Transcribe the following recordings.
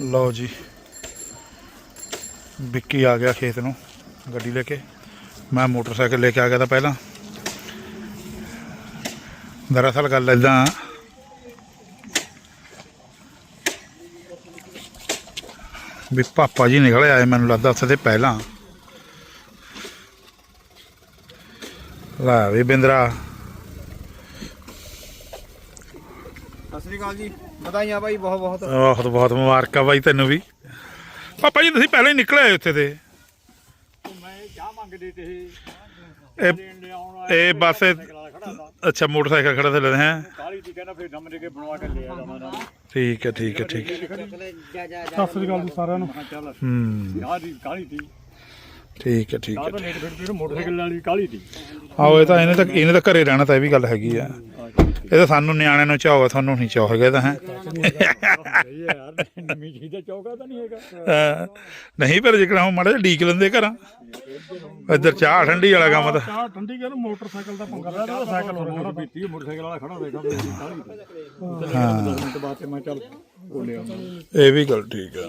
ਲਓ ਜੀ। ਵਿੱਕੀ ਆ ਗਿਆ ਖੇਤ ਨੂੰ ਗੱਡੀ ਲੈ ਕੇ। ਮੈਂ ਮੋਟਰਸਾਈਕਲ ਲੈ ਕੇ ਆ ਗਿਆ ਤਾਂ ਪਹਿਲਾਂ। ਦਰਅਸਲ ਗੱਲ ਇਦਾਂ ਵੀ ਪਾਪਾ ਜੀ ਨਿਕਲ ਆਏ ਮੈਨੂੰ ਲੱਗਦਾ ਉੱਥੇ ਤੇ ਪਹਿਲਾਂ। ਲੈ ਵੀ ਬਿੰਦਰਾ ਸਤਿ ਸ੍ਰੀ ਅਕਾਲ ਜੀ। ਵਧਾਈਆਂ ਭਾਈ ਬਹੁਤ ਬਹੁਤ। ਬਹੁਤ ਬਹੁਤ ਮੁਬਾਰਕਾਂ ਬਾਈ ਤੈਨੂੰ ਵੀ। ਪਾਪਾ ਜੀ ਤੁਸੀਂ ਪਹਿਲਾਂ ਹੀ ਨਿਕਲੇ ਆਏ ਉੱਥੇ ਤੇ। ਮੈਂ ਚਾਹ ਮੰਗਦੇ ਤੇ ਇਹ? ਬਸ ਅੱਛਾ ਮੋਟਰਸਾਈਕਲ ਖੜਾ ਤੇ ਲੈ ਹੈ? ਕਾਲੀ ਦੀ ਕਹਿੰਦਾ ਫਿਰ ਦਮ ਦੇ ਕੇ ਬਣਵਾ ਕੇ ਲਿਆ ਜਾਵਾਂ ਨਾ ਠੀਕ ਹੈ ਠੀਕ ਹੈ ਠੀਕ ਹੈ। ਸਤਿ ਸ੍ਰੀ ਅਕਾਲ ਜੀ ਸਾਰਿਆਂ ਨੂੰ। ਹੂੰ। ਕਾਲੀ ਦੀ ਠੀਕ ਹੈ ਠੀਕ ਹੈ। ਮੋਟਰਸਾਈਕਲ ਵਾਲੀ ਕਾਲੀ ਦੀ ਆਓ ਇਹ ਤਾਂ ਇਹਨੇ ਤਾਂ ਇਹਨੇ ਤਾਂ ਘਰੇ ਰਹਿਣਾ ਤਾਂ ਇਹ ਵੀ ਗੱਲ ਹੈਗੀ ਆ। ਇਹ ਤਾਂ ਸਾਨੂੰ ਨਿਆਣਿਆਂ ਨੂੰ ਚਾਹੋ ਤੁਹਾਨੂੰ ਨਹੀਂ ਚਾਹੋ ਹੈਗਾ ਤਾਂ ਹੈ। ਸਹੀ ਹੈ ਯਾਰ ਨਵੀਂ ਚੀਜ਼ ਦਾ ਚੌਕਾ ਤਾਂ ਨਹੀਂ ਹੈਗਾ। ਨਹੀਂ ਪਰ ਜਿਕਣਾ ਉਹ ਮਾੜਾ ਜਿਹਾ ਡੀਕ ਲੈਂਦੇ ਘਰਾਂ ਇੱਧਰ ਚਾਹ ਠੰਡੀ ਵਾਲਾ ਕੰਮ ਤਾਂ। ਚਾਹ ਠੰਡੀ ਕਰ ਮੋਟਰਸਾਈਕਲ ਦਾ ਪੰਗਾ ਲੈ ਰਿਹਾ ਸਾਈਕਲ ਹੋਰ ਪੀਤੀ ਮੋਟਰਸਾਈਕਲ ਵਾਲਾ ਖੜਾ ਦੀ ਹਾਂ। 10 ਮਿੰਟ ਬਾਅਦ ਤੇ ਮੈਂ ਚੱਲ ਆਉਂਦਾ ਇਹ ਵੀ ਗੱਲ ਠੀਕ ਆ।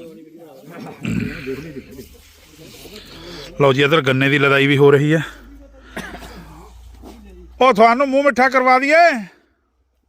ਲਓ ਜੀ ਇੱਧਰ ਗੰਨੇ ਦੀ ਲੜਾਈ ਵੀ ਹੋ ਰਹੀ ਹੈ। ਉਹ ਤੁਹਾਨੂੰ ਮੂੰਹ ਮਿੱਠਾ ਕਰਵਾ ਦਈਏ।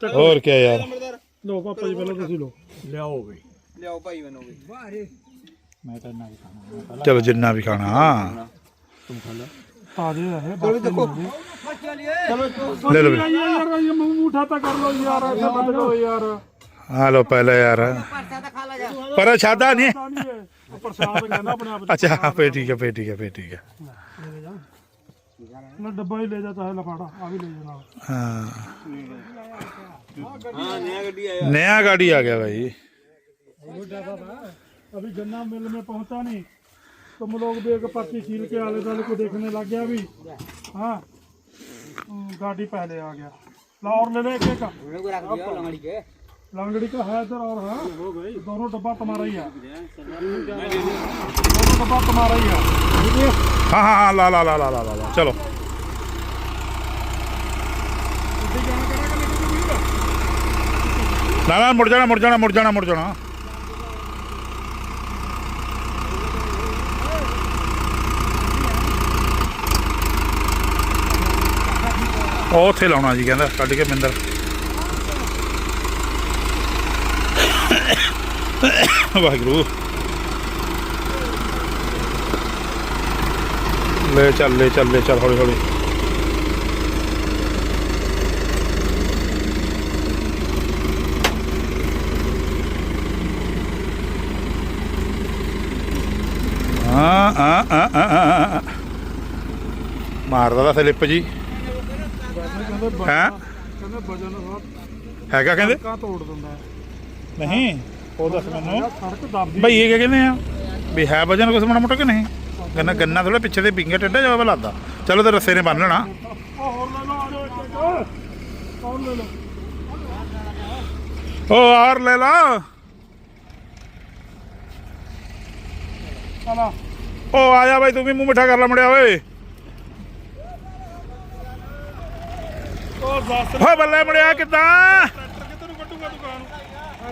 ਹੋਰ ਕੀ ਯਾਰ? ਲੋ ਪਾਪਾ ਜੀ ਪਹਿਲਾਂ ਤੁਸੀਂ ਲੋ ਲਿਆਓ ਬਈ। ਲਿਆਓ ਭਾਈ ਮੈਨੂੰ ਵੀ। ਮੈਂ ਤਾਂ ਨਾ ਖਾਣਾ ਚਲੋ ਜਿੰਨਾ ਵੀ ਖਾਣਾ। ਤਾਜ਼ੇ ਹੈ ਚਲੋ ਦੇਖੋ। ਲੈ ਲਓ ਵੀ। ਯਾਰ ਯਾਰ ਇਹ ਮੂੰਹ ਮੂਠਾ ਤਾਂ ਕਰ ਲੋ ਯਾਰ ਐਸਾ ਮਤ ਕਰੋ ਯਾਰ। ਆ ਲਓ ਪਹਿਲਾਂ ਯਾਰ। ਪਰ ਛਾਦਾ ਨਹੀਂ। ਹੈ ਪ੍ਰਸ਼ਾਦ ਕਹਿੰਦਾ ਆਪਣੇ ਆਪ ਅੱਛਾ ਫੇ ਠੀਕ ਹੈ ਫੇ ਠੀਕ ਹੈ ਫੇ ਠੀਕ ਹੈ। ਮੈਂ ਡੱਬਾ ਹੀ ਲੈ ਜਾਤਾ ਹੈ ਲਫਾੜਾ ਆ ਵੀ ਲੈ ਜਾਣਾ हाँ नया गाड़ी आ गया भाई वो डब्बा था अभी गन्ना मिल में पहुंचा नहीं तुम लोग भी एक पर्ची छील के आले दुआले को देखने लग गया अभी हाँ हम्म, गाड़ी पहले आ गया लाहौर ले ले एक एक लंगड़ी का है इधर और है दोनों डब्बा तुम्हारा ही है दोनों डब्बा तुम्हारा ही है हाँ हाँ हाँ ला ला ला ला ला ला ला चलो ਨਾ ਨਾ, ਮੁੜ ਜਾਣਾ ਮੁੜ ਜਾਣਾ ਮੁੜ ਜਾਣਾ ਮੁੜ ਜਾਣਾ। ਉਹ ਉੱਥੇ ਲਾਉਣਾ ਜੀ ਕਹਿੰਦਾ, ਕੱਢ ਕੇ ਮਿੰਦਰ। ਵਾਹਿਗੁਰੂ। ਲੈ ਚੱਲ ਲੈ ਚੱਲ ਲੈ ਚੱਲ ਹੌਲੀ ਹੌਲੀ ਆ ਆ ਆ ਆ ਮਾਰਦਾ ਦਾ ਸਲਿੱਪ ਜੀ। ਹੈ? ਕਹਿੰਦੇ ਵਜਨ ਸਾਹ ਹੈਗਾ ਕਹਿੰਦੇ? ਕਾ ਤੋੜ ਦਿੰਦਾ। ਨਹੀਂ ਉਹ ਦੱਸ ਮੈਨੂੰ। ਸੜਕ ਦਬਦੀ ਭਈ ਇਹ ਕੀ ਕਹਿੰਦੇ ਆ? ਵੀ ਹੈ ਵਜਨ ਕੁਛ ਮਾੜਾ ਮੋਟਾ ਕਿ ਨਹੀਂ? ਗੰਨਾ ਗੰਨਾ ਥੋੜਾ ਪਿੱਛੇ ਦੇ ਪਿੰਗੇ ਟੱਡਾ ਜਾਵੇ ਲੱਗਦਾ ਚਲੋ ਤੇ ਰੱਸੇ ਨੇ ਬੰਨ ਲੈਣਾ। ਉਹ ਆਰ ਲੈ ਲਾ। ਚਲਾ ਓ ਆ ਜਾ ਬਾਈ ਤੂੰ ਵੀ ਮੂੰਹ ਮਿੱਠਾ ਕਰ ਲੈ ਮੁੰਡਿਆ ਓਏ। ਓ ਬੱਲੇ ਮੁੰਡਿਆ ਕਿੱਦਾਂ?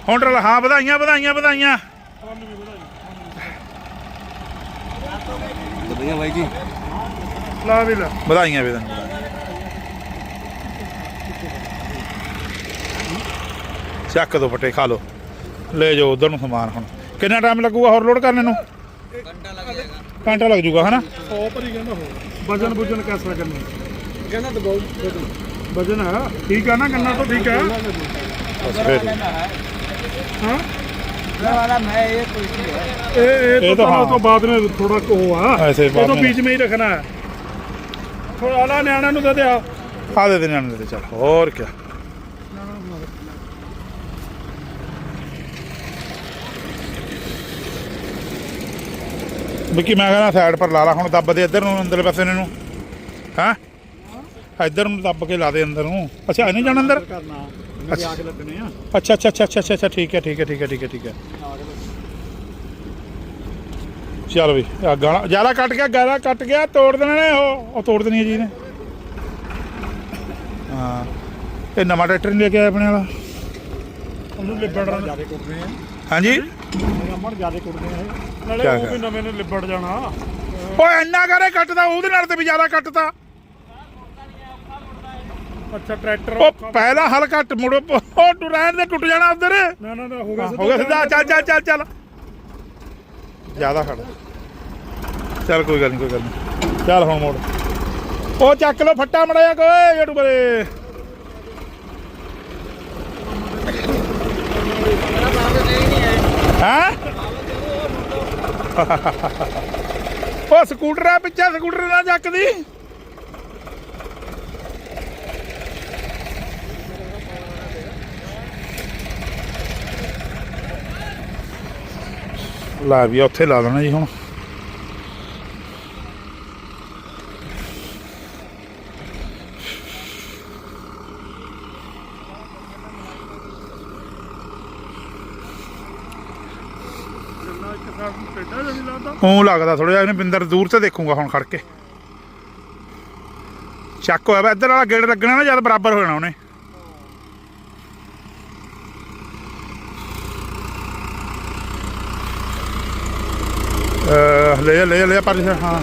ਹੁਣ ਟਰਲ ਹਾਂ ਵਧਾਈਆਂ ਵਧਾਈਆਂ ਵਧਾਈਆਂ। ਤੁਹਾਨੂੰ ਵੀ ਵਧਾਈ ਵਧੀਆ ਬਾਈ ਜੀ। ਲਾ ਵੀ ਲੈ। ਵਧਾਈਆਂ ਵੀ ਚੱਕ ਦੋ ਫਟੇ ਖਾ ਲੋ ਲੈ ਜਾਓ ਉਧਰ ਨੂੰ ਸਮਾਨ ਹੁਣ। ਕਿੰਨਾ ਟਾਈਮ ਲੱਗੂਗਾ ਹੋਰ ਲੋਡ ਕਰਨੇ ਨੂੰ? ਘੰਟਾ ਲੱਗ ਜਾਏਗਾ। ਘੰਟਾ ਲੱਗ ਜੂਗਾ ਹਨਾ? ਟੌਪ ਹੀ ਕਹਿੰਦਾ ਹੋ ਵਜਨ ਵਜਨ ਕੈਸਾ ਕਰਨਾ? ਕਹਿੰਦਾ ਦਬਾਓ ਵਜਨ। ਵਜਨ ਆ। ਠੀਕ ਆ ਨਾ ਗੰਨਾ ਤੋਂ ਠੀਕ ਆ? ਬਸ ਫਿਰ। ਹਾਂ? ਵਾਲਾ ਮੈਂ ਇਹ ਕੁਝ ਇਹ ਇਹ ਤਾਂ ਤੋਂ ਬਾਅਦ ਨੇ ਥੋੜਾ ਕੋ ਆ। ਇਹ ਤੋਂ ਬੀਚ ਵਿੱਚ ਹੀ ਰੱਖਣਾ ਹੈ। ਥੋੜਾ ਆਲਾ ਨਿਆਣਾ ਨੂੰ ਦੇ ਦੇ ਆ। ਦੇ ਦੇ ਨਿਆਣੇ ਦੇ ਚੱਲ। ਹੋਰ ਕੀ ਵਿੱਕੀ ਮੈਂ ਕਹਿੰਦਾ ਸਾਈਡ ਪਰ ਲਾ ਲਾ ਹੁਣ ਦੱਬ ਦੇ ਇੱਧਰ ਨੂੰ ਅੰਦਰਲੇ ਪਾਸੇ ਨੂੰ ਹਾਂ? ਇੱਧਰ ਨੂੰ ਦੱਬ ਕੇ ਲਾ ਦੇ ਅੰਦਰ ਨੂੰ। ਅੱਛਾ ਇਹਨੇ ਜਾਣਾ ਅੰਦਰ? ਅੱਛਾ। ਅੱਛਾ ਅੱਛਾ ਅੱਛਾ ਅੱਛਾ ਠੀਕ ਹੈ ਠੀਕ ਹੈ ਠੀਕ ਹੈ ਠੀਕ ਹੈ ਠੀਕ ਹੈ। ਚੱਲ ਵੀ ਆ ਗਾਣਾ ਜ਼ਿਆਦਾ ਕੱਟ ਗਿਆ ਗਾਲਾ ਕੱਟ ਗਿਆ ਤੋੜ ਦੇਣਾ ਨੇ ਉਹ। ਉਹ ਤੋੜ ਦੇਣੀ ਹੈ ਜੀ ਨੇ ਹਾਂ। ਇਹ ਨਵਾਂ ਟਰੈਕਟਰ ਨਹੀਂ ਲੈ ਕੇ ਆਇਆ ਆਪਣੇ ਵਾਲਾ। ਉਹਨੂੰ ਲਿਬੜ ਆ ਹਾਂਜੀ? ਅਮਰ ਜਿਆਦੇ ਕੁੱਟਦੇ ਆ ਇਹ। ਨਾਲੇ ਕਿਆ ਉਹ ਕਰ? ਵੀ ਨਵੇਂ ਨੇ ਲਿਬੜ ਜਾਣਾ। ਓਏ ਇੰਨਾ ਕਰੇ ਕੱਟਦਾ ਉਹਦੇ ਨਾਲ ਤੇ ਵੀ ਜ਼ਿਆਦਾ ਕੱਟਦਾ। ਅੱਛਾ ਟਰੈਕਟਰ ਉਹ ਪਹਿਲਾ ਹਲ ਘੱਟ ਮੁੜੋ ਉਹ ਟੁਰੈਨ ਦੇ ਟੁੱਟ ਜਾਣਾ ਉਧਰ। ਨਾ ਨਾ ਨਾ ਹੋ ਗਿਆ ਹੋ ਗਿਆ ਸਿੱਧਾ ਚੱਲ ਚੱਲ ਚੱਲ ਚੱਲ। ਜ਼ਿਆਦਾ ਖੜ। ਚੱਲ ਕੋਈ ਗੱਲ ਨਹੀਂ ਕੋਈ ਗੱਲ ਨਹੀਂ ਚੱਲ ਹੁਣ ਮੋੜ। ਉਹ ਚੱਕ ਲੋ ਫੱਟਾ ਮੜਿਆ ਕੋਏ ਜੜੂ ਬਰੇ ਹਾਂ? ਉਹ ਸਕੂਟਰ ਆ ਪਿੱਛੇ, ਸਕੂਟਰ ਨਾਲ ਚੱਕਦੀ ਲਾ ਵੀ ਉੱਥੇ ਲਾ ਦੇਣਾ ਜੀ ਹੁਣ। ਇੱਕ ਜਿਹਾ ਨਹੀਂ ਲੱਗਦਾ ਉਹ ਲੱਗਦਾ ਥੋੜਾ ਜਿਹਾ, ਇਹਨੇ ਬਿੰਦਰ ਦੂਰ ਤੇ ਦੇਖੂਗਾ ਹੁਣ ਖੜ ਕੇ। ਚੱਕ ਹੋਇਆ ਵਾ, ਇੱਧਰ ਵਾਲਾ ਗੇੜ ਲੱਗਣਾ ਨਾ, ਜਦ ਬਰਾਬਰ ਹੋ ਜਾਣਾ ਉਹਨੇ। ਲੈ ਜਾ, ਲੈ ਲੈ ਪਰ ਹਾਂ।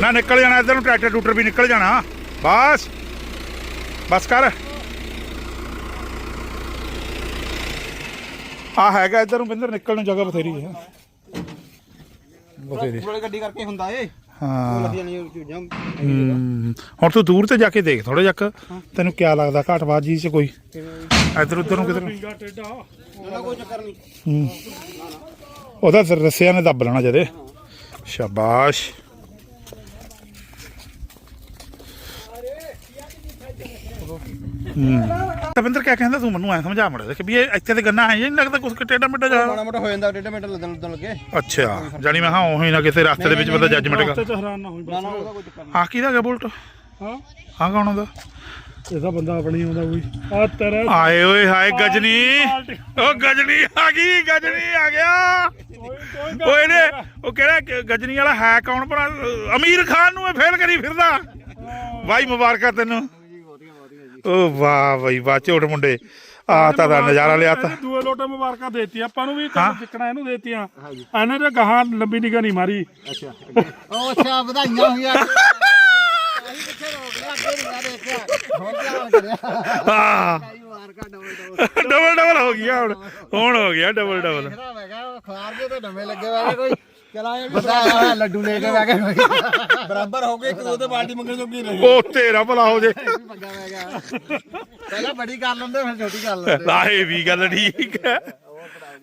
ਨਾ, ਨਿਕਲ ਜਾਣਾ, ਇੱਧਰ ਨੂੰ ਟਰੈਕਟਰ ਟੂਟਰ ਵੀ ਨਿਕਲ ਜਾਣਾ। ਬਸ। ਬਸ ਕਰ। ਆ ਹੈਗਾ ਇੱਧਰ ਨੂੰ, ਬਿੰਦਰ, ਨਿਕਲਣ ਨੂੰ ਜਗ੍ਹਾ ਬਥੇਰੀ ਹੈ। ਬਥੇਰੀ ਵਾਲੀ ਗੱਡੀ ਕਰਕੇ ਹੁੰਦਾ ਏ। ਉਹ ਹਾਂ ਲੱਗੀਆਂ ਨਹੀਂ ਚੀਜ਼ਾਂ। ਹਮ, ਹੁਣ ਤੂੰ ਦੂਰ ਤੇ ਜਾ ਕੇ ਦੇਖ ਥੋੜਾ ਜਿਹਾ ਤੈਨੂੰ ਕੀ ਲੱਗਦਾ ਘਾਟਬਾਜੀ ਚ ਕੋਈ? ਇੱਧਰ ਉੱਧਰ ਨੂੰ ਕਿਧਰ ਨਾ? ਕੋਈ ਚੱਕਰ ਨਹੀਂ। ਹਮ। ਉਹਦਾ ਫਿਰ ਰੱਸਿਆਂ ਨੇ ਦੱਬ ਲੈਣਾ ਜਦੇ। ਸ਼ਾਬਾਸ਼। ਤਵਿੰਦਰ ਕਿਆ ਕਹਿੰਦਾ ਤੂੰ ਮੈਨੂੰ ਐ ਸਮਝਾ ਮੜਾ ਕਿ ਵੀ ਇਹ ਇੱਥੇ ਤੇ ਗੰਨਾ ਹੈ ਨਹੀਂ ਲੱਗਦਾ ਕੁਛ ਕਿ ਟੇਡਾ ਮਿੱਡਾ ਜਾ ਮਾੜਾ ਮੋਟਾ ਹੋ ਜਾਂਦਾ ਡੇਢ ਮਿੰਟ ਲੱਗਣ ਲੱਗਣ ਲੱਗੇ। ਅੱਛਾ ਜਾਨੀ ਮੈਂ ਹਾਂ ਉਹੀ ਨਾ ਕਿਸੇ ਰਸਤੇ ਦੇ ਵਿੱਚ ਬੰਦਾ ਜੱਜਮੈਂਟ ਕਰ ਚ ਹੈਰਾਨ ਨਾ ਹੋਈ ਨਾ ਨਾ ਬਸ ਉਹਦਾ ਕੋਈ ਚੱਕਰ ਨਹੀਂ। ਆ ਕਿਹਦਾ ਗਿਆ ਬੁਲਟ? ਹਾਂ? ਆ ਕੌਣ ਹੁੰਦਾ? ਇਹਦਾ ਬੰਦਾ ਆਪਣੀ ਆਉਂਦਾ ਕੋਈ। ਆ ਤੇਰਾ ਆਏ ਓਏ ਹਾਏ ਗਜਨੀ। ਉਹ ਗਜਨੀ ਆ ਗਈ ਗਜਨੀ ਆ ਗਿਆ। ਓਏ ਨੇ ਉਹ ਕਿਹੜਾ ਗਜਨੀ ਵਾਲਾ ਹੈ ਕੌਣ ਭਰਾ? ਅਮੀਰ ਖਾਨ ਨੂੰ ਇਹ ਫੇਲ ਕਰੀ ਫਿਰਦਾ। ਵਾਈ ਮੁਬਾਰਕਾਂ ਤੈਨੂੰ। ਓ ਵਾਹ ਬਈ ਵਾਹ ਝੋਟ ਮੁੰਡੇ। ਆ ਤਾਂ ਦਾ ਨਜ਼ਾਰਾ ਲਿਆ ਤਾ। ਦੂਏ ਲੋਟੇ ਮੁਬਾਰਕਾਂ ਦੇਤੀ ਆਪਾਂ ਨੂੰ ਵੀ ਹਾਂ। ਤੇ ਜਿੱਕਣਾ ਇਹਨੂੰ ਦੇਤੀਆਂ। ਇਹਨੇ ਤੇ ਗਾਹਾਂ ਲੰਬੀ ਨਿਗਾ ਨਹੀਂ ਮਾਰੀ। ਅੱਛਾ ਉਹ ਅੱਛਾ ਵਧਾਈਆਂ ਹੋਈਆਂ। ਡਬਲ ਡਬਲ ਹੋ ਗਿਆ ਹੁਣ। ਹੁਣ। ਹੋ ਗਿਆ ਡਬਲ ਡਬਲ। ਖਵਾਰ ਦੇ ਤੇ ਨਵੇਂ ਲੱਗੇ ਹੋਏ ਕੋਈ। ਚਲਾ ਇਹ ਹੋਇਆ ਲੱਡੂ ਲੈ ਕੇ ਬੈ ਗਿਆ। ਬਰਾਬਰ ਹੋ ਗਏ ਇੱਕ ਦੋ ਤੇ ਪਾਰਟੀ ਮੰਗਣ ਜੋਗੀ ਨਹੀਂ ਉਹ ਤੇਰਾ ਭਲਾ ਹੋ ਜੇ। ਪੰਗਾ ਪੈ ਗਿਆ ਪਹਿਲਾਂ ਬੜੀ ਕਰ ਲੈਂਦੇ ਫਿਰ ਛੋਟੀ ਕਰ ਲੈਂਦੇ। ਲਾਏ ਵੀ ਗੱਲ ਠੀਕ ਹੈ।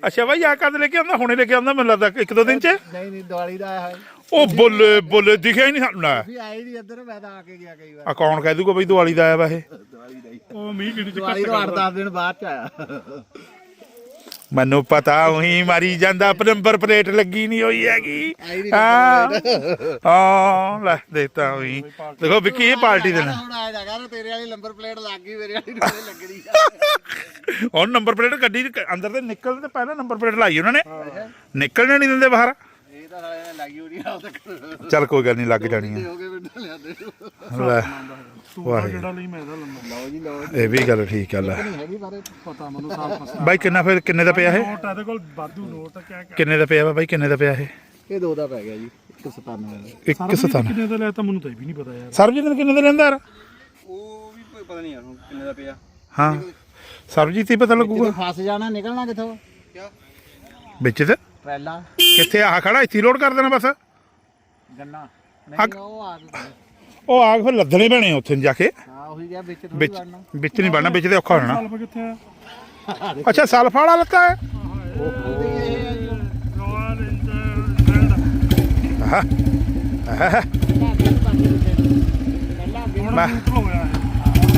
ਅੱਛਾ ਭਾਈ ਆ ਕਦ ਲੈ ਕੇ ਆਉਂਦਾ? ਹੁਣੇ ਲੈ ਕੇ ਆਉਂਦਾ ਮੈਨੂੰ ਲੱਗਦਾ ਇੱਕ ਦੋ ਦਿਨ ਚ? ਨਹੀਂ ਨਹੀਂ ਦੀਵਾਲੀ ਦਾ ਆਇਆ ਹੈ ਉਹ ਬੋਲੇ ਬੋਲੇ ਦਿਖਿਆ ਹੀ ਨਹੀਂ ਸਾਨੂੰ ਲੈ ਵੀ ਆਏ ਨਹੀਂ ਇੱਧਰ ਮੈਂ ਤਾਂ ਆ ਕੇ ਗਿਆ ਕਈ ਵਾਰ। ਆ ਕੌਣ ਕਹਿ ਦੂਗਾ ਬਈ ਦੀਵਾਲੀ ਦਾ ਆਇਆ ਵਾ ਇਹ? ਦੀਵਾਲੀ ਦਾ ਹੀ। ਉਹ ਮੀਂਹ ਕਿਹੜੀ ਚ ਦੀਵਾਲੀ ਤੋਂ 8-10 ਦਿਨ ਬਾਅਦ ਚ ਆਇਆ। ਮੈਨੂੰ ਪਤਾ ਉਹੀ ਮਾਰੀ ਜਾਂਦਾ ਨੰਬਰ ਪਲੇਟ ਲੱਗੀ ਨਹੀਂ ਹੋਈ ਹੈਗੀ। ਹਾਂ। ਹਾਂ ਲੈ ਦੇਖਤਾ ਉਹੀ। ਦੇਖੋ ਵਿੱਕੀ ਇਹ ਪਾਰਟੀ ਦੇਣਾ ਹੁਣ ਆਇਆ ਜਾਗਾ ਤੇਰੇ ਵਾਲੀ ਨੰਬਰ ਪਲੇਟ ਲੱਗ ਗਈ ਮੇਰੇ ਵਾਲੀ ਨਹੀਂ ਲੱਗਣੀ। ਹੁਣ ਨੰਬਰ ਪਲੇਟ ਗੱਡੀ ਦੇ ਅੰਦਰ ਤੇ ਨਿਕਲਣ ਤੇ ਪਹਿਲਾਂ ਨੰਬਰ ਪਲੇਟ ਲਾਈ ਉਹਨਾਂ ਨੇ। ਨਿਕਲਣੇ ਨਹੀਂ ਦਿੰਦੇ ਬਾਹਰ। ਇਹ ਤਾਂ ਹੋਣੀ ਆ ਚੱਲ ਕੋਈ ਗੱਲ ਨਹੀਂ ਲੱਗ ਜਾਣੀ ਆ। ਲੈ। ਤੂੰ ਵਾਹ ਜਿਹੜਾ ਲਈ ਮੈਂ ਇਹਦਾ ਲੰਮਾ ਲਓ ਜੀ ਲਓ ਇਹ ਵੀ ਗੱਲ ਠੀਕ ਆ। ਲੈ ਹੈਗੀ ਬਾਰੇ ਪਤਾ ਮੈਨੂੰ ਸਾਲ ਫਸਾ ਬਾਈ ਕਿੰਨਾ ਫਿਰ ਕਿੰਨੇ ਦਾ ਪਿਆ ਇਹ? ਨੋਟ ਇਹਦੇ ਕੋਲ ਵਾਧੂ ਨੋਟ ਕਿਆ ਕਿਆ ਕਿੰਨੇ ਦਾ ਪਿਆ ਵਾ ਬਾਈ ਕਿੰਨੇ ਦਾ ਪਿਆ ਇਹ? ਇਹ ਦੋ ਦਾ ਪੈ ਗਿਆ ਜੀ 197 ਇੱਕ ਸਤਾਨ ਕਿੰਨੇ ਦਾ ਲਿਆ ਤਾਂ ਮੈਨੂੰ ਤਾਂ ਇਹ ਵੀ ਨਹੀਂ ਪਤਾ ਯਾਰ। ਸਰਬਜੀਤ ਨੇ ਕਿੰਨੇ ਦਾ ਲੈਂਦਾ ਯਾਰ? ਉਹ ਵੀ ਪਤਾ ਨਹੀਂ ਯਾਰ ਹੁਣ ਕਿੰਨੇ ਦਾ ਪਿਆ। ਹਾਂ। ਸਰਬਜੀਤ ਹੀ ਪਤਾ ਲੱਗੂਗਾ। ਫਸ ਜਾਣਾ ਨਿਕਲਣਾ ਕਿੱਥੋਂ? ਕਿਆ? ਵਿੱਚ ਤੇ? ਟਰੈਲਾ। ਕਿੱਥੇ ਆ? ਖੜਾ ਇੱਥੇ ਲੋਡ ਕਰ ਦੇਣਾ ਬਸ। ਗੰਨਾ। ਨਹੀਂ ਉਹ ਆ ਗਈ ਉਹ ਆਗ ਫਿਰ ਲੱਦਣੇ ਪੈਣੇ ਉੱਥੇ ਜਾ ਕੇ। ਹਾਂ ਉਹੀ ਗਿਆ ਵਿੱਚ ਥੋੜੀ ਵਿੱਚ ਵੜਨਾ। ਵਿੱਚ ਨਹੀਂ ਬਣਨਾ ਵਿੱਚ ਤੇ ਔਖਾ ਹੋ ਜਾਣਾ ਸਲਫ ਕਿੱਥੇ ਆ? ਅੱਛਾ ਸਲਫ ਵਾਲਾ ਲੱਤਾ ਹੈ। ਹੁਣ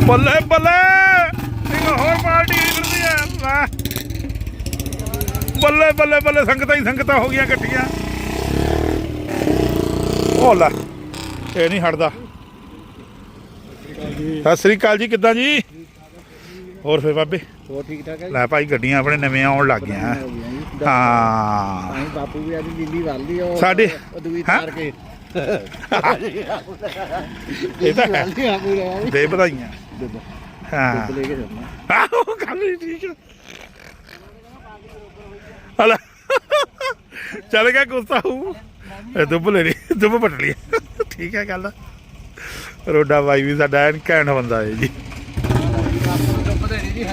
ਬੱਲੇ ਬੱਲੇ! ਇੱਕ ਹੋਰ ਪਾਰਟੀ ਫਿਰਦੀ ਹੈ। ਲੈ। ਬੱਲੇ ਬੱਲੇ ਬੱਲੇ ਸੰਗਤਾਂ ਹੀ ਸੰਗਤਾਂ ਹੋ ਗਈਆਂ ਇਕੱਠੀਆਂ। ਉਹ ਲੈ ਇਹ ਨਹੀਂ ਹਟਦਾ। ਸਤਿ ਸ੍ਰੀ ਅਕਾਲ ਜੀ ਕਿੱਦਾਂ ਜੀ? ਹੋਰ ਫੇ ਬਾਬੇ? ਹੋਰ ਠੀਕ ਠਾਕ ਹੈ ਲੈ ਭਾਈ ਗੱਡੀਆਂ ਆਪਣੇ ਨਵੇਂ ਆਉਣ ਲੱਗ ਗਈਆਂ। ਹਾਂ ਅਸੀਂ ਬਾਪੂ ਵੀ ਅੱਜ ਦਿੱਲੀ ਵੱਲ ਉਹ ਸਾਡੇ- ਦੂਈ? ਤਾਰ ਕੇ ਇਹ ਤਾਂ ਦੇ ਵਧਾਈਆਂ ਹਾਂ। ਲੈ ਕੇ ਜਾਣਾ। ਆਹੋ ਹੀ ਠੀਕ ਹੈ ਹਲਾ। ਚੱਲ ਗਿਆ ਗੁੱਸਾ ਹੂੰ ਇਹ ਦੁੱਬ ਲੈ ਲਈ ਦੁੱਬ ਪਟ ਲਈ। ਠੀਕ ਹੈ ਗੱਲ। ਰੋਡਾ ਬਾਈ ਵੀ ਸਾਡਾ ਐਨ ਘੈਂਟ ਬੰਦਾ ਹੈ ਜੀ। ਬਧੇਰੀ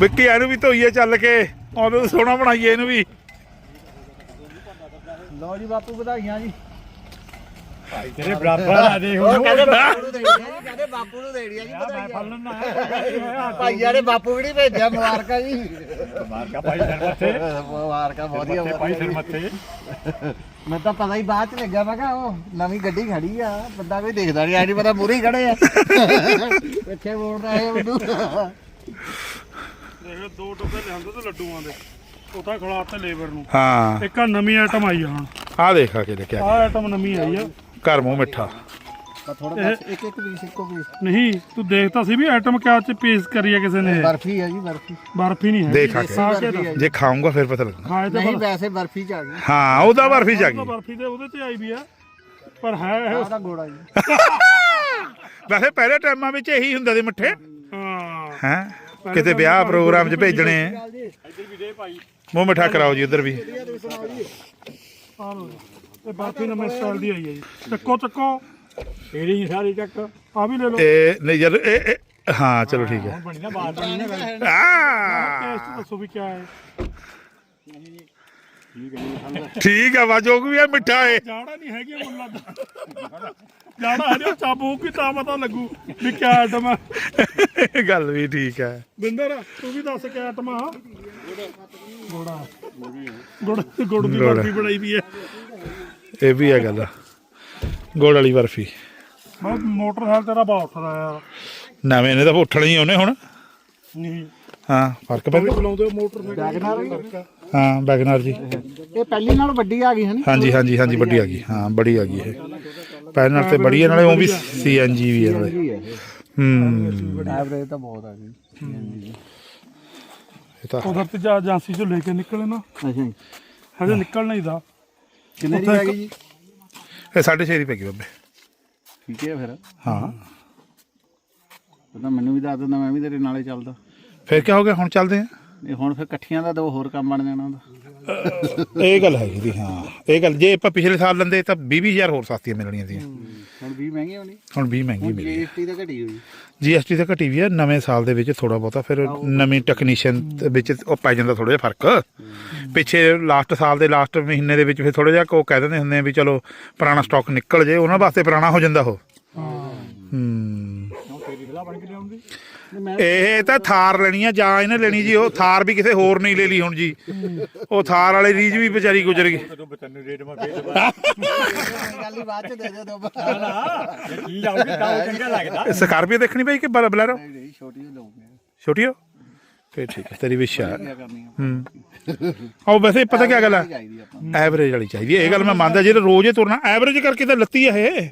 ਵਿੱਕੀ ਇਹਨੂੰ ਵੀ ਧੋਈਏ ਚੱਲ ਕੇ, ਉਹਨੂੰ ਸੋਹਣਾ ਬਣਾਈਏ ਇਹਨੂੰ ਵੀ। ਲਓ ਜੀ ਬਾਪੂ ਵਧਾਈਆਂ ਜੀ। ਤੇਰੇ ਬਰਾਬਰ ਆ ਦੇਖ ਉਹ ਕਹਿੰਦੇ ਬਾਪੂ ਨੂੰ ਦੇਣੀਆਂ ਜੀ ਕਹਿੰਦੇ ਬਾਪੂ ਨੂੰ ਦੇਣੀਆਂ ਜੀ ਵਧਾਈਆਂ। ਲੈਣਾ ਭਾਈਆ ਨੇ ਬਾਪੂ ਵੀ ਨਹੀਂ ਭੇਜਿਆ ਮੁਬਾਰਕਾਂ ਜੀ। ਮਾਰਕਾ ਭਾਈ ਸਿਰ ਮੱਥੇ। ਮੁਬਾਰਕਾਂ ਵਧੀਆ ਭਾਈ ਸਿਰ ਮੱਥੇ। ਮੈਂ ਤਾਂ ਪਤਾ ਹੀ ਬਾਅਦ ਚ ਲੱਗਿਆ ਮੈਂ ਕਿਹਾ ਉਹ ਨਵੀਂ ਗੱਡੀ ਖੜੀ ਆ ਬੰਦਾ ਕੋਈ ਦੇਖਦਾ ਨਹੀਂ ਆ ਨਹੀਂ ਪਤਾ ਮੂਰੇ ਹੀ ਖੜੇ ਆ। ਪਿੱਛੇ ਮੋੜ ਰਹੇ ਮੈਨੂੰ। ਦੇਖ ਦੋ ਡੱਬੇ ਲਿਆਂਦੇ ਤੇ ਲੱਡੂਆਂ ਦੇ। ਉਹ ਤਾਂ ਖਿਲਾਤੇ ਲੇਬਰ ਨੂੰ। ਹਾਂ। ਇੱਕ ਆ ਨਵੀਂ ਆਈਟਮ ਆਈ ਆ ਹੁਣ। ਆਹ ਦੇਖ ਆ ਕੇ ਦੇਖਿਆ। ਆਹ ਆਈਟਮ ਨਵੀਂ ਆਈ ਆ। ਘਰ ਮੂੰਹ ਮਿੱਠਾ। ਥੋੜਾ ਬਸ ਇੱਕ ਇੱਕ ਪੀਸ ਇੱਕੋ ਪੀਸ ਨਹੀਂ ਤੂੰ ਦੇਖ ਤਾਂ ਸੀ ਵੀ ਆਈਟਮ ਕਿਆ ਚ ਪੇਸ਼ ਕਰੀ ਆ ਕਿਸੇ ਨੇ। ਬਰਫੀ ਹੈ ਜੀ ਬਰਫੀ। ਬਰਫੀ ਨਹੀਂ ਹੈ। ਦੇਖ ਆ ਕੇ। ਜੀ। ਖਾਊਂਗਾ ਫਿਰ ਪਤਾ ਲੱਗਣਾ। ਖਾਏ ਤਾਂ ਨਹੀਂ ਵੈਸੇ ਬਰਫੀ ਚ ਆ ਗਈ। ਹਾਂ ਉਹਦਾ ਬਰਫੀ ਜਾ ਤਾਂ ਗਈ। ਬਰਫੀ ਦੇ ਉਹਦੇ ਤੇ ਆਈ ਵੀ ਆ। ਪਰ ਹੈ ਇਹ ਆਹ ਤਾਂ ਗੋੜਾ ਜੀ। ਵੈਸੇ ਪਹਿਲੇ ਟਾਈਮਾਂ ਵਿੱਚ ਇਹੀ ਹੁੰਦਾ ਸੀ ਮਿੱਠੇ। ਹਾਂ। ਹੈ? ਕਿਤੇ ਵਿਆਹ ਪ੍ਰੋਗਰਾਮ 'ਚ ਭੇਜਣੇ ਇੱਧਰ ਵੀ ਦੇ ਭਾਈ ਮੂੰਹ ਮਿੱਠਾ ਕਰਾਓ ਜੀ ਉਧਰ ਵੀ। ਆਹ ਲਓ ਜੀ। ਇਹ ਬਰਫੀ ਨਵੇਂ ਸਟਾਈਲ ਦੀ ਆਈ ਹੈ ਜੀ। ਚੱਕੋ ਚੱਕੋ। ਇਹਦੀ ਸਾਰੀ ਚੱਕ। ਆ ਵੀ ਲੈ ਲਓ। ਇਹ ਨਹੀਂ ਯਾਰ ਇਹ ਇਹ- ਹਾਂ ਚਲੋ ਠੀਕ ਹੈ। ਬਣੀ ਨਾ ਬਾਤ ਬਣੀ ਨਾ ਆ ਟੇਸਟ ਦੱਸੋ ਵੀ ਹੈ। ਠੀਕ ਆ ਵਾ ਜੋ ਵੀ ਹੈ ਮਿੱਠਾ ਹੈ ਜਾੜਾ ਨਹੀਂ ਹੈਗੀ ਮੈਨੂੰ ਲੱਗਦਾ ਜਾੜਾ ਹੈ ਜੋ ਚਾਬੂ ਕੀ ਤਾਂ ਪਤਾ ਲੱਗੂ ਵੀ ਕਿਆ ਆਈਟਮ ਹੈ ਇਹ ਗੱਲ ਵੀ ਠੀਕ ਹੈ। ਬਿੰਦਰ ਤੂੰ ਵੀ ਦੱਸ ਕਿਆ ਆਈਟਮ ਆ? ਗੋੜਾ। ਗੁੜ। ਗੁੜ ਦੀ ਗੁੜ। ਬਰਫੀ ਬਣਾਈ ਵੀ ਹੈ। ਇਹ ਵੀ ਹੈ ਗੱਲ ਗੋੜ ਵਾਲੀ ਬਰਫੀ। ਬਹੁਤ ਮੋਟਰਸਾਈਕਲ ਤੇਰਾ ਬਹੁਤ ਉੱਠਦਾ ਯਾਰ। ਨਵੇਂ ਨੇ ਤਾਂ ਉੱਠਣਾ ਹੀ ਉਹਨੇ ਹੁਣ। ਨਹੀਂ। ਹਾਂ ਫ਼ਰਕ ਪੈ ਉਹ ਚਲਾਉਂਦੇ ਹੋ ਮੋਟਰਸਾਈਕਲ ਵੈਗਨਾਰ ਹਾਂ ਬੈਗਨਰ ਜੀ। ਇਹ ਪਹਿਲੀ ਨਾਲ ਵੱਡੀ ਆ ਗਈ ਹੈ ਹਾਂਜੀ ਹਾਂਜੀ ਹਾਂਜੀ ਵੱਡੀ ਆ ਗਈ। ਹਾਂ ਬੜੀ ਆ ਗਈ ਇਹ। ਪੈਨਲ ਤੇ ਬੜੀ ਹੈ ਨਾਲੇ ਉਹ ਵੀ ਸੀਐਨਜੀ ਵੀ ਹੈ ਨਾਲੇ। ਹੈ ਹੂੰ। ਐਵਰੇਜ ਤਾਂ ਬਹੁਤ ਆ ਗਈ ਇਹ ਤਾਂ ਉਧਰ ਤੇ ਜਾ ਏਜੰਸੀ ਚੋਂ ਲੈ ਕੇ ਨਿਕਲੇ ਨਾ ਅੱਛਾ ਜੀ। ਹਜੇ ਨਿਕਲਣਾ ਹੀ ਦਾ। ਕਿੰਨੇ ਦੀ ਉੱਥੇ ਆ ਗਈ ਜੀ? ਇਹ ਸਾਢੇ ਛੇ ਦੀ ਪੈ ਗਈ ਬੱਬੇ। ਠੀਕ ਹੈ ਫਿਰ। ਹਾਂ। ਪਤਾ ਮੈਨੂੰ ਵੀ ਦੱਸ ਦਿੰਦਾ ਮੈਂ ਵੀ ਤੇਰੇ ਨਾਲੇ ਚੱਲਦਾ। ਫਿਰ ਕੀ ਹੋ ਗਿਆ? ਹੁਣ ਚੱਲਦੇ ਆ। ਇਹ ਹੁਣ ਫਿਰ ਇਕੱਠੀਆਂ ਦਾ ਦੋ ਹੋਰ ਕੰਮ ਬਣ ਜਾਣਾ ਉਹਦਾ। ਇਹ ਗੱਲ ਹੈਗੀ ਦੀ ਹਾਂ। ਇਹ ਗੱਲ ਜੇ ਆਪਾਂ ਪਿਛਲੇ ਸਾਲ ਲੈਂਦੇ ਤਾਂ 20000 ਹੋਰ ਸਸਤੀਆਂ ਮਿਲਣੀਆਂ ਸੀ। ਹੁਣ 20 ਮਹਿੰਗੀ ਹੋਣੀ। ਹੁਣ 20 ਮਹਿੰਗੀ ਮਿਲੀ ਜੀਐਸਟੀ ਤਾਂ ਘਟੀ ਹੋਈ। ਜੀਐਸਟੀ ਤਾਂ ਘਟੀ ਵੀ ਹੈ ਨਵੇਂ ਸਾਲ ਦੇ ਵਿੱਚ ਥੋੜਾ ਬਹੁਤਾ ਫਿਰ ਨਵੀਂ ਟੈਕਨੀਸ਼ੀਅਨ ਵਿੱਚ ਉਹ ਪੈ ਜਾਂਦਾ ਥੋੜਾ ਜਿਹਾ ਫ਼ਰਕ। ਪਿੱਛੇ ਲਾਸਟ ਸਾਲ ਦੇ ਲਾਸਟ ਮਹੀਨੇ ਦੇ ਵਿੱਚ ਫਿਰ ਥੋੜਾ ਜਿਹਾ ਕੋ ਕਹਿ ਦਿੰਦੇ ਹੁੰਦੇ ਆ ਵੀ ਚਲੋ ਪੁਰਾਣਾ ਸਟਾਕ ਨਿਕਲ ਜੇ ਉਹਨਾਂ ਵਾਸਤੇ ਪੁਰਾਣਾ ਹੋ ਜਾਂਦਾ ਉਹ। ਹੂੰ। ਤੇਰੀ ਬਣ ਕੇ ਇਹ ਤਾਂ ਥਾਰ ਲੈਣੀ ਆ, ਜਾਂ ਇਹਨੇ ਲੈਣੀ ਜੀ, ਉਹ ਥਾਰ ਵੀ ਕਿਸੇ ਹੋਰ ਨਹੀਂ ਲੈ ਲਈ ਹੁਣ ਜੀ। ਉਹ ਥਾਰ ਵਾਲੇ ਰੀਜ ਵੀ ਵਿਚਾਰੀ ਗੁਜ਼ਰ ਗਈ। ਤੂੰ ਬਤਨ ਰੇਟ ਮਾ ਫੇਰ ਗੱਲ ਹੀ ਬਾਅਦ ਚ ਦੇ ਦੇ ਦੋ ਕੀ ਜਾਊਗੀ ਤਾਂ ਚੰਗਾ ਲੱਗਦਾ ਸਕਾਰਪੀਓ ਦੇਖਣੀ ਪਈ ਕਿ ਬਲ- ਬਲੈਰੋ? ਨਹੀਂ ਛੋਟੀ ਜਿਹੀ ਲਊਗੇ ਛੋਟੀ ਫੇਰ ਠੀਕ ਹੈ ਤੇਰੀ ਵਿਸ਼ ਕੀ ਕਰਨੀ ਆ। ਹੂੰ। ਉਹ ਵੈਸੇ ਪਤਾ ਕੀ ਗੱਲ ਆ? ਚਾਹੀਦੀ ਆਪਾਂ ਐਵਰੇਜ ਵਾਲੀ ਚਾਹੀਦੀ ਹੈ ਇਹ ਗੱਲ ਮੈਂ ਮੰਨਦਾ ਜਿਹੜੇ ਰੋਜ਼ ਹੀ ਤੁਰਨਾ, ਐਵਰੇਜ ਕਰਕੇ ਤਾਂ ਲੱਤੀ ਆ ਇਹ।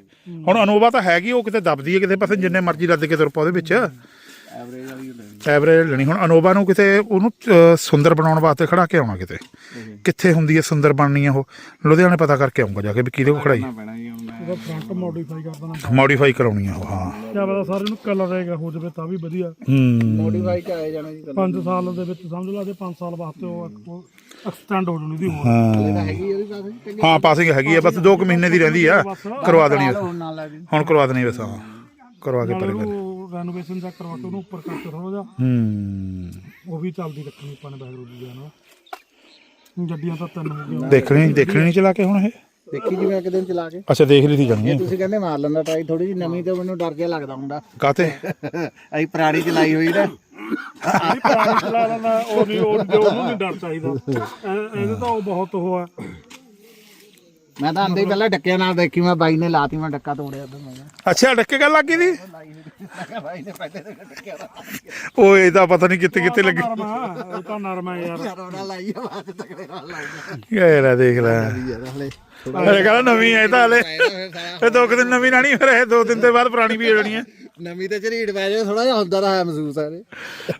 ਹੁਣ ਅਨੋਵਾ ਤਾਂ ਹੈਗੀ, ਉਹ ਕਿਤੇ ਦੱਬਦੀ ਹੈ ਕਿਤੇ ਪਾਸੇ, ਜਿੰਨੇ ਮਰਜ਼ੀ ਲੱਦ ਕੇ ਤੁਰ ਪਾ ਉਹਦੇ ਵਿੱਚ। ਐਵਰੇਜ ਵਾਲੀ ਲੈਣੀ। ਐਵਰੇਜ ਲੈਣੀ। ਹੁਣ ਅਨੋਵਾ ਨੂੰ ਕਿਤੇ ਉਹਨੂੰ ਅਹ, ਸੁੰਦਰ ਬਣਾਉਣ ਵਾਸਤੇ ਖੜਾ ਕੇ ਆਉਣਾ ਕਿਤੇ? ਕਿੱਥੇ ਹੁੰਦੀ ਹੈ ਸੁੰਦਰ ਬਣਨੀ ਆ ਉਹ? ਲੁਧਿਆਣੇ ਪਤਾ ਕਰਕੇ ਆਉਂਗਾ ਜਾ ਕੇ ਵੀ ਕਿਹਦੇ ਕੋਲ ਖੜਾਈ। ਨਾ ਪੈਣਾ ਜੀ ਹੁਣ ਮੈਂ ਉਹਦਾ ਫਰੰਟ ਮੋਡੀਫਾਈ ਕਰ ਦੇਣਾ। ਮੋਡੀਫਾਈ ਕਰਾਉਣੀ ਆ ਉਹ ਹਾਂ। ਕਿਆ ਪਤਾ ਸਾਰੇ ਨੂੰ ਕਲਰ ਹੈਗਾ ਹੋ ਜਾਵੇ ਤਾਂ ਵੀ ਵਧੀਆ। ਹੂੰ। ਮੋਡੀਫਾਈ ਚ ਆਏ ਜਾਣਾ ਜੀ ਗੱਲ 5 ਸਾਲ ਦੇ ਵਿੱਚ ਸਮਝ ਲਾ ਜੇ 5 ਸਾਲ ਵਾਸਤੇ ਉਹ ਐਕਸਟੈਂਡ ਹੋ ਜਾਣੀ ਦੀ ਹੋਰ। ਹਾਂ। ਤਾਂ ਹੈਗੀ ਉਹਦੀ ਪਾਸੇ ਚੰਗੀ। ਹਾਂ ਪਾਸਿੰਗ ਹੈਗੀ ਆ ਬਸ 2 ਕੁ ਮਹੀਨੇ ਦੀ ਰਹਿੰਦੀ ਆ। ਕਰਵਾ ਦੇਣੀ। ਹੁਣ ਨਾਲ ਲੱਗ ਗਈ ਹੁਣ ਕਰਵਾ ਦੇਣੀ ਬਸ ਹਾਂ। ਕਰਵਾ ਕੇ ਪਰੇ ਕਰ। ਉਹ ਰੈਨੋਵੇਸ਼ਨ ਚੈੱਕ ਕਰਵਾ ਕੇ ਉਹਨੂੰ ਉੱਪਰ ਕਰਕੇ ਥੋੜਾ ਜਿਹਾ ਹੂੰ। ਉਹ ਵੀ ਚੱਲਦੀ ਰੱਖਣੀ ਆਪਾਂ ਨੇ ਬੈਗਰੂ ਦੀ ਜਾਨ। ਗੱਡੀਆਂ ਤਾਂ ਤਿੰਨ ਹੋ ਗਈਆਂ। ਦੇਖਣੀ ਦੇਖਣੀ ਨਹੀਂ ਚਲਾ ਕੇ ਹੁਣ ਇਹ? ਦੇਖੀ ਜੀ ਮੈਂ ਇੱਕ ਦਿਨ ਚਲਾ ਕੇ। ਅੱਛਾ ਦੇਖ ਲਈ ਸੀ ਜਾਣੀ ਤੁਸੀਂ ਕਹਿੰਦੇ ਮਾਰ ਲੈਂਦਾ ਟਰਾਈ ਥੋੜੀ ਜਿਹੀ ਨਵੀਂ ਤੇ ਮੈਨੂੰ ਡਰ ਜਿਹਾ ਲੱਗਦਾ ਹੁੰਦਾ। ਕਾਤੇ ਅਸੀਂ ਪੁਰਾਣੀ ਚਲਾਈ ਹੋਈ ਨਾ। ਇਹ ਪੁਰਾਣੀ ਚਲਾ ਲੈਂਦਾ ਉਹ ਨਹੀਂ ਉਹ ਉਹਨੂੰ ਨਹੀਂ ਡਰ ਚਾਹੀਦਾ। ਇਹ- ਇਹਦੇ ਤਾਂ ਉਹ ਬਹੁਤ ਉਹ ਆ। ਮੈਂ ਤਾਂ ਆਂਦੇ ਹੀ ਪਹਿਲਾਂ ਡੱਕਿਆਂ ਨਾਲ ਦੇਖੀ ਮੈਂ ਬਾਈ ਨੇ ਲਾਤੀ ਮੈਂ ਡੱਕਾ ਤੋੜਿਆ ਉਦੋਂ ਮੈਂ ਕਿਹਾ ਅੱਛਾ ਡੱਕੇ ਗੱਲ ਲੱਗੀ ਦੀ ਨੇ ਪਹਿਲੇ ਤੇ ਓਏ ਇਹ ਤਾਂ ਪਤਾ ਨਹੀਂ ਕਿੱਥੇ ਕਿੱਥੇ ਲੱਗੀ। ਨਰਮ ਇਹ ਤਾਂ ਨਰਮ ਹੈ ਯਾਰ। ਕਰੋਨਾ ਲਾਈ ਆ ਬਾਅਦ ਚ ਤਕੜੇ ਨਾਲ ਲਾਈ ਇਹ ਲੈ ਦੇਖ ਲੈ। ਇਹ ਕਹਿੰਦਾ ਨਵੀਂ ਐ ਤਾਂ ਹਲੇ। ਇਹ ਦੋ ਦਿਨ ਨਵੀਂ ਨਾ ਨਹੀਂ ਫਿਰ ਇਹ ਦੋ ਦਿਨ ਦੇ ਬਾਅਦ ਪੁਰਾਣੀ ਵੀ ਹੋ ਜਾਣੀ ਹੈ ਨਵੀਂ ਤੇ ਝਰੀੜ ਪੈ ਜਾਏ ਥੋੜਾ ਜਿਹਾ ਹੁੰਦਾ ਤਾਂ ਹੈ ਮਹਿਸੂਸ ਆ ਰੇ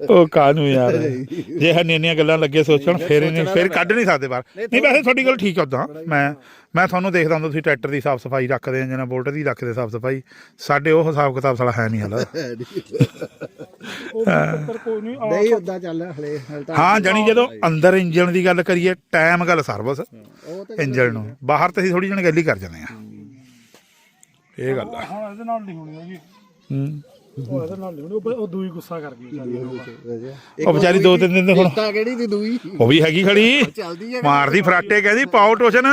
ਉਹ ਕਾਹਨੂੰ ਯਾਰ। ਜੇ ਹੰਨੀ ਇੰਨੀਆਂ ਗੱਲਾਂ ਲੱਗੇ ਸੋਚਣ ਫਿਰ ਇਹਨੇ ਫਿਰ ਕੱਢ ਨਹੀਂ ਸਕਦੇ ਬਾਹਰ। ਨਹੀਂ ਵੈਸੇ ਤੁਹਾਡੀ ਗੱਲ ਠੀਕ ਆ ਉਦਾਂ ਮੈਂ ਮੈਂ ਤੁਹਾਨੂੰ ਦੇਖਦਾ ਹੁੰਦਾ ਤੁਸੀਂ ਟਰੈਕਟਰ ਦੀ ਸਾਫ਼ ਸਫ਼ਾਈ ਰੱਖਦੇ ਇੰਜਨ ਬੋਲਟ ਦੀ ਰੱਖਦੇ ਸਾਫ਼ ਸਫ਼ਾਈ। ਸਾਡੇ ਉਹ ਹਿਸਾਬ ਕਿਤਾਬ ਸਾਲਾ ਹੈ ਨਹੀਂ ਹਲਾ। ਉਹ ਚੱਕਰ ਕੋਈ ਨਹੀਂ ਆ ਨਹੀਂ ਉਦਾਂ ਚੱਲ ਹਲੇ ਹਲੇ ਤਾਂ ਹਾਂ ਜਾਨੀ ਜਦੋਂ ਅੰਦਰ ਇੰਜਨ ਦੀ ਗੱਲ ਕਰੀਏ ਟਾਈਮ ਗੱਲ ਸਰਵਿਸ। ਇੰਜਨ ਨੂੰ। ਬਾਹਰ ਤੇ ਅਸੀਂ ਥੋੜੀ ਜਣ ਗੱਲ ਹੀ ਕਰ ਜਾਂਦੇ ਆ ਇਹ ਗੱਲ ਆ। ਹੁਣ ਇਹਦੇ ਨਾਲ ਨਹੀਂ ਹੋਣੀ ਹੈਗੀ। ਹੂੰ। ਉਹ ਇਹਦੇ ਨਾਲ ਨਹੀਂ ਹੋਣੀ ਉਹ- ਦੂਈ ਗੁੱਸਾ ਕਰ ਗਈ ਉਹ ਵਿਚਾਰੀ ਦੋ ਤਿੰਨ ਦਿਨ ਦੇ ਹੁਣ ਕਿਹੜੀ ਦੀ ਦੂਈ? ਉਹ ਵੀ ਹੈਗੀ ਖੜੀ। ਚੱਲਦੀ ਹੈ ਮਾਰਦੀ ਫਰਾਟੇ ਕਹਿੰਦੀ ਪਾਓ ਟੋਸ਼ਨ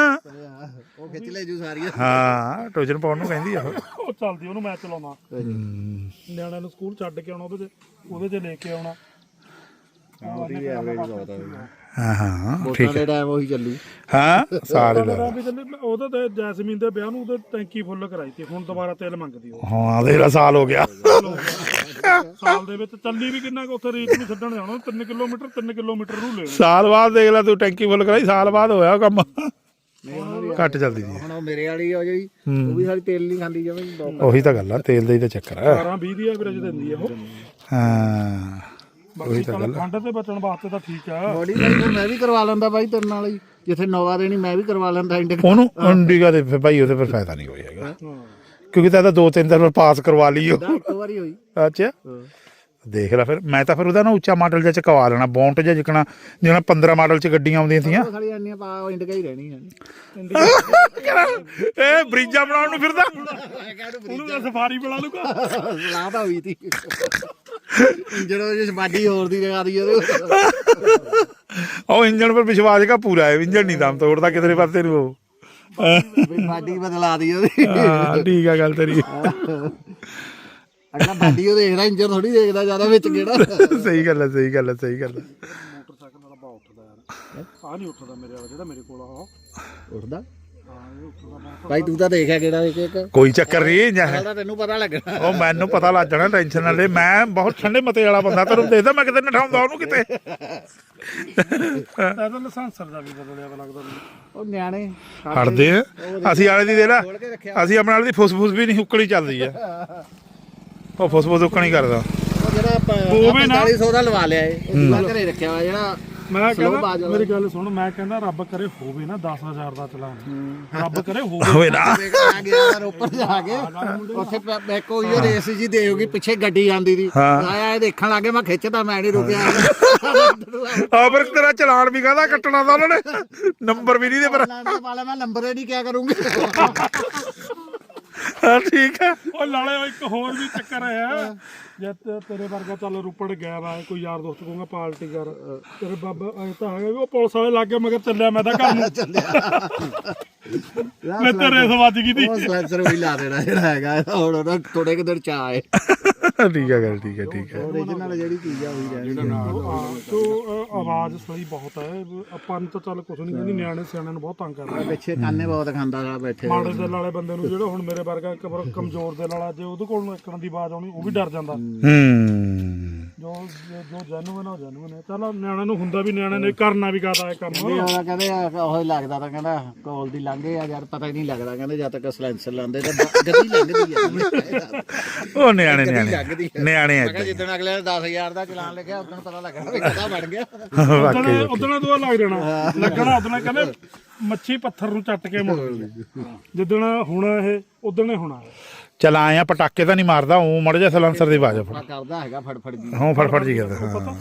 ਖਿੱਚ ਲੈ ਜੂ ਸਾਰੀਆਂ ਹਾਂ ਟੋਸ਼ਨ ਪਾਉਣ ਨੂੰ ਕਹਿੰਦੀ ਆ ਉਹ। ਉਹ ਚੱਲਦੀ ਉਹਨੂੰ ਮੈਂ ਚਲਾਉਣਾ। ਹੂੰ। ਨਿਆਣਿਆਂ ਨੂੰ ਸਕੂਲ ਛੱਡ ਕੇ ਆਉਣਾ ਉਹਦੇ ਉਹਦੇ ਚ ਲੈ ਕੇ ਆਉਣਾ। ਉਹਦੀ ਵੀ ਐਵਰੇਜ ਬਹੁਤ ਆ। ਹਾਂ ਹਾਂ ਵੋਟਾਂ ਠੀਕ ਹੈ। ਦੇ ਟਾਈਮ ਉਹੀ ਚੱਲੂ। ਹਾਂ ਸਾਰੇ ਲੈ ਉਹਦਾ ਵੀ ਚੱਲੇ ਉਹਦਾ ਤੇ ਜੈਸਮੀਨ ਦੇ ਵਿਆਹ ਨੂੰ ਉਹਦੇ ਟੈਂਕੀ ਫੁੱਲ ਕਰਾਈ ਤੀ ਹੁਣ ਦੁਬਾਰਾ ਤੇਲ ਮੰਗਦੀ ਉਹ। ਹਾਂ ਦੇਰਾ ਸਾਲ ਹੋ ਗਿਆ। ਸਾਲ ਦੇ ਵਿੱਚ ਚੱਲੀ ਵੀ ਕਿੰਨਾ ਕੁ ਉੱਥੇ ਰੀਤ ਨੂੰ ਛੱਡਣ ਜਾਣਾ 3 ਕਿਲੋਮੀਟਰ 3 ਕਿਲੋਮੀਟਰ ਨੂੰ ਲੈ ਸਾਲ ਬਾਅਦ ਦੇਖ ਲੈ ਤੂੰ ਟੈਂਕੀ ਫੁੱਲ ਕਰਾਈ ਸਾਲ ਬਾਅਦ ਹੋਇਆ ਉਹ ਕੰਮ। ਘੱਟ ਚੱਲਦੀ ਜੀ ਹੁਣ ਉਹ ਮੇਰੇ ਵਾਲੀ ਆ ਜਿਹੜੀ ਉਹ ਵੀ ਸਾਰੀ ਤੇਲ ਨਹੀਂ ਖਾਂਦੀ ਜਵੇਂ ਉਹੀ ਤਾਂ ਗੱਲ ਆ ਤੇਲ ਦਾ ਹੀ ਤਾਂ ਚੱਕਰ ਆ। 12 20 ਦੀ ਐਵਰੇਜ ਦਿੰਦੀ ਆ ਉਹ। ਹਾਂ ਬਾਕੀ ਚੱਲ ਠੰਡ ਤੇ ਬਚਣ ਵਾਸਤੇ ਤਾਂ ਠੀਕ ਆ। ਬੋਡੀ ਲਾਈਨਰ ਮੈਂ ਵੀ ਕਰਵਾ ਲੈਂਦਾ ਬਾਈ ਤੇਰੇ ਨਾਲ ਹੀ ਜਿੱਥੇ ਨੋਵਾ ਦੇਣੀ ਮੈਂ ਵੀ ਕਰਵਾ ਲੈਂਦਾ ਇੰਡੀਕਾ ਉਹਨੂੰ ਇੰਡੀਗਾ ਦੇ ਫਿਰ ਭਾਈ ਉਹਦੇ ਫਿਰ ਫਾਇਦਾ ਨਹੀਂ ਹੋਇਆ ਹੈਗਾ। ਕਿਉਂਕਿ ਤਾਂ ਇਹਦਾ ਦੋ ਤਿੰਨ ਦਿਨ ਪਾਸ ਕਰਵਾ ਲਈ ਉਹ ਇੱਕ ਵਾਰੀ ਹੋਈ। ਅੱਛਾ। ਦੇਖ ਲੈ ਫਿਰ। ਮੈਂ ਤਾਂ ਫਿਰ ਉਹਦਾ ਨਾ ਉੱਚਾ ਮਾਡਲ ਜਿਹਾ ਚਕਵਾ ਲੈਣਾ ਬੌਂਟ ਜਿਹਾ ਜਿਕਣਾ ਜਿਵੇਂ 15 ਮਾਡਲ ਚ ਗੱਡੀਆਂ ਆਉਂਦੀਆਂ ਸੀਆਂ। ਉਹ ਸਾਲੀ ਇੰਨੀਆਂ ਪਾ ਇੰਡੀਕਾ ਹੀ ਰਹਿਣੀ ਹੈ ਇਹ ਬ੍ਰਿਜਾਂ ਬਣਾਉਣ ਨੂੰ ਫਿਰਦਾ। ਉਹਨੂੰ ਤਾਂ ਸਫਾਰੀ ਬਣਾ ਲੂਗਾ ਸਲਾਹ ਤਾਂ ਹੋਈ ਤੀ। ਇੰਜਣ ਉਹ ਬਾਡੀ ਹੋਰ ਦੀ ਲਗਾ ਦੀ ਉਹਦੇ ਉਹ ਇੰਜਣ ਪਰ ਵਿਸ਼ਵਾਸ ਕਾ ਪੂਰਾ ਹੈ ਇੰਜਣ ਨਹੀਂ ਦਮ ਤੋੜਦਾ ਕਿਧਰੇ ਪਾਸੇ ਨੂੰ ਉਹ। ਬਾਡੀ ਬਦਲਾ ਦੀ ਉਹਦੀ। ਹਾਂ ਠੀਕ ਆ ਗੱਲ ਤੇਰੀ। ਅਗਲਾ ਬਾਡੀ ਉਹ ਦੇਖਦਾ ਇੰਜਣ ਥੋੜੀ ਦੇਖਦਾ ਜ਼ਿਆਦਾ ਵਿੱਚ ਕਿਹੜਾ। ਸਹੀ ਗੱਲ ਹੈ ਸਹੀ ਗੱਲ ਹੈ ਸਹੀ ਗੱਲ ਹੈ ਮੋਟਰਸਾਈਕਲ ਵਾਲਾ ਬਾ ਉੱਠਦਾ ਯਾਰ। ਆ ਨਹੀਂ ਉੱਠਦਾ ਮੇਰੇ ਵਾਲਾ ਜਿਹੜਾ ਮੇਰੇ ਕੋਲ ਆ ਉਹ। ਉੱਠਦਾ? ਭਾਈ ਤੂੰ ਤਾਂ ਦੇਖਿਆ ਕਿਹੜਾ ਇੱਕ ਇੱਕ? ਕੋਈ ਚੱਕਰ ਨਹੀਂ ਜਾਂ- ਉਹਦਾ ਤੈਨੂੰ ਪਤਾ ਲੱਗਣਾ। ਉਹ ਮੈਨੂੰ ਪਤਾ ਲੱਗ ਜਾਣਾ ਟੈਨਸ਼ਨ ਨਾ ਲੈ ਮੈਂ ਬਹੁਤ ਠੰਡੇ ਮਤੇ ਵਾਲਾ ਬੰਦਾ ਤੈਨੂੰ ਦੇਖਦਾ ਮੈਂ ਕਿਤੇ ਨਠਾਉਂਦਾ ਉਹਨੂੰ ਕਿਤੇ। ਇਹਦਾ ਲਾਇਸੈਂਸ ਦਾ ਵੀ ਬਦਲਿਆ ਵਾ ਲੱਗਦਾ ਮੈਨੂੰ। ਉਹ ਨਿਆਣੇ ਹਟਦੇ ਆ। ਅਸੀਂ ਵਾਲੇ ਦੀ ਦੇ ਲੈ ਅਸੀਂ ਆਪਣੇ ਵਾਲੇ ਦੀ ਫੁੱਸਫੁੱਸ ਵੀ ਨਹੀਂ ਹੁੱਕਣੀ ਚੱਲਦੀ ਆ। ਉਹ ਫੁੱਸਫੁੱਸ ਹੁੱਕਣੀ ਕਰਦਾ। ਉਹ ਜਿਹੜਾ ਨਾ। 4500 ਦਾ ਲਵਾ ਲਿਆ ਏ ਉਹ ਦੂਆ ਘਰੇ ਰੱਖਿਆ ਵਾ ਜਿਹੜਾ ਮੈਂ Slow ਕਹਿੰਦਾ ਵਾਲਾ। ਮੇਰੀ ਗੱਲ ਸੁਣ ਮੈਂ ਕਹਿੰਦਾ ਰੱਬ ਕਰੇ ਹੋਵੇ ਨਾ 10000 ਦਾ ਚਲਾਨ। ਰੱਬ ਕਰੇ ਹੋਵੇ ਹੋਵੇ ਨਾ। ਆ ਗਿਆ ਰੋਪੜ ਜਾ ਕੇ। ਉੱਥੇ ਪ- ਮੈਂ ਕੋਈ ਉਹ ਰੇਸ ਜੀ ਦੇਉਗੀ ਪਿੱਛੇ ਗੱਡੀ ਆਂਦੀ ਦੀ ਹਾਂ। ਆਇਆ ਇਹ ਦੇਖਣ ਲੱਗੇ ਮੈਂ ਖਿੱਚਦਾ ਮੈਂ ਨਹੀਂ ਰੁਕਿਆ। ਆ ਫਿਰ ਤੇਰਾ ਚਲਾਨ ਵੀ ਕਹਦਾ ਕੱਟਣਾ ਤਾਂ ਉਹਨਾਂ ਨੇ? ਨੰਬਰ ਵੀ ਨਹੀਂ ਦੇ ਪਰ। ਵਾਲਾ ਮੈਂ ਨੰਬਰ ਹੀ ਨਹੀਂ ਕਿਆ ਕਰੂੰਗੀ। ਹਾਂ, ਠੀਕ ਹੈ। ਉਹ ਲਾਲੇ ਇੱਕ ਹੋਰ ਵੀ ਚੱਕਰ ਹੈ। ਜੇ ਤੇ- ਤੇਰੇ ਵਰਗਾ ਚੱਲ ਰੁਪੜ ਗਿਆ ਵਾ ਕੋਈ ਯਾਰ ਦੋਸਤ ਕਹੂੰਗਾ ਪਾਰਟੀ ਕਰ ਤੇਰੇ ਬਾਬਾ ਐ ਤਾਂ ਹੈਗਾ ਵੀ ਉਹ ਪੁਲਿਸ ਵਾਲੇ ਲੱਗ ਗਏ ਮਗਰ ਚੱਲਿਆ ਮੈਂ ਤਾਂ ਘਰ ਨੂੰ ਮੈਂ ਤੇ ਰੇਸ ਵੱਜ ਗਈ ਤੀ ਉਹ ਸਲੈਂਸਰ ਵੀ ਲਾ ਦੇਣਾ ਜਿਹੜਾ ਹੈਗਾ ਹੁਣ ਉਹਨਾਂ ਥੋੜੇ ਕਿ ਦਿਨ ਚ ਆਏ ਠੀਕ ਹੈ ਗੱਲ ਠੀਕ ਹੈ ਠੀਕ ਹੈ। ਓਰੀਜਨਲ ਜਿਹੜੀ ਚੀਜ਼ ਆ ਉਹੀ ਰਹਿਣੀ ਹਾਂ, ਤੋ ਅ, ਆਵਾਜ਼ ਸਹੀ ਬਹੁਤ ਹੈ। ਆਪਾਂ ਨੂੰ ਤਾਂ ਚੱਲ ਕੁਝ ਨਹੀਂ ਕਹਿੰਦੀ ਨਿਆਣੇ ਸਿਆਣਿਆਂ ਨੂੰ ਬਹੁਤ ਤੰਗ ਕਰਦਾ ਪਿੱਛੇ ਕਾਨੇ ਬਹੁਤ ਖਾਂਦਾ ਰਾ ਬੈਠੇ ਮਾੜੇ ਦਿਲ ਵਾਲੇ ਬੰਦੇ ਨੂੰ ਜਿਹੜਾ ਹੁਣ ਮੇਰੇ ਵਰਗਾ ਕਬਰ ਕਮਜ਼ੋਰ ਦਿਲ ਵਾਲਾ ਜੇ ਉਹਦੇ ਕੋਲ ਨੂੰ ਇੱਕਣ ਦੀ ਆਵਾਜ਼ ਆਉਣੀ ਉਹ ਵੀ ਡਰ ਜਾਂਦਾ। ਹੂੰ। ਜੋ ਜੋ ਜੈਨੂਨ ਆ ਜੈਨੂਨ ਹੈ ਚਲ ਨਿਆਣੇ ਨੂੰ ਹੁੰਦਾ ਵੀ ਨਿਆਣੇ ਨੇ ਕਰਨਾ ਵੀ ਕਾਦਾ ਇਹ ਕੰਮ ਵੀ ਉਹਦਾ ਕਹਿੰਦੇ ਆ, ਉਹ ਹੀ ਲੱਗਦਾ ਤਾਂ ਕਹਿੰਦਾ ਕੋਲ ਦੀ ਲੰਘੇ ਆ ਯਾਰ ਪਤਾ ਹੀ ਨਹੀਂ ਲੱਗਦਾ ਕਹਿੰਦੇ ਜਦ ਤੱਕ ਸਲੈਂਸਰ ਲਾਉਂਦੇ ਤਾਂ ਬ- ਗੱਡੀ ਲੰਘਦੀ ਆ। ਉਹ ਨਿਆਣੇ ਨਿਆਣੇ। ਲੱਗਦੀ ਆ। ਨਿਆਣੇ ਮੈਂ ਏਦਾਂ ਕਿਹਾ ਜਿੱਦਣ ਅਗਲੇ ਨੇ 10000 ਦਾ ਚਲਾਨ ਲਿਖਿਆ ਉਦੋਂ ਪਤਾ ਲੱਗਣਾ ਵੀ ਕਿਹਦਾ ਬਣ ਗਿਆ। ਵਾਕਈ ਉਦੋਂ ਤੋਂ ਲੱਗ ਜਾਣਾ। ਲੱਗਣਾ ਉਦੋਂ ਕਹਿੰਦੇ ਮੱਛੀ ਪੱਥਰ ਨੂੰ ਚੱਟ ਕੇ ਮੁੜ ਜਿੱਦਣ ਹੁਣ ਇਹ ਉਦੋਂ ਨੇ ਹੋਣਾ ਚਲ ਆਏ ਆ ਪਟਾਕੇ ਤਾਂ ਨਹੀਂ ਮਾਰਦਾ ਉਹ ਮੜ ਜਾ ਸਲੈਂਸਰ ਦੀ ਆਵਾਜ਼ ਫੜ। ਆ ਕਰਦਾ ਹੈਗਾ ਫੜਫੜ ਜੀ। ਹਾਂ ਫੜਫੜ ਜੀ ਕਰਦਾ ਹਾਂ।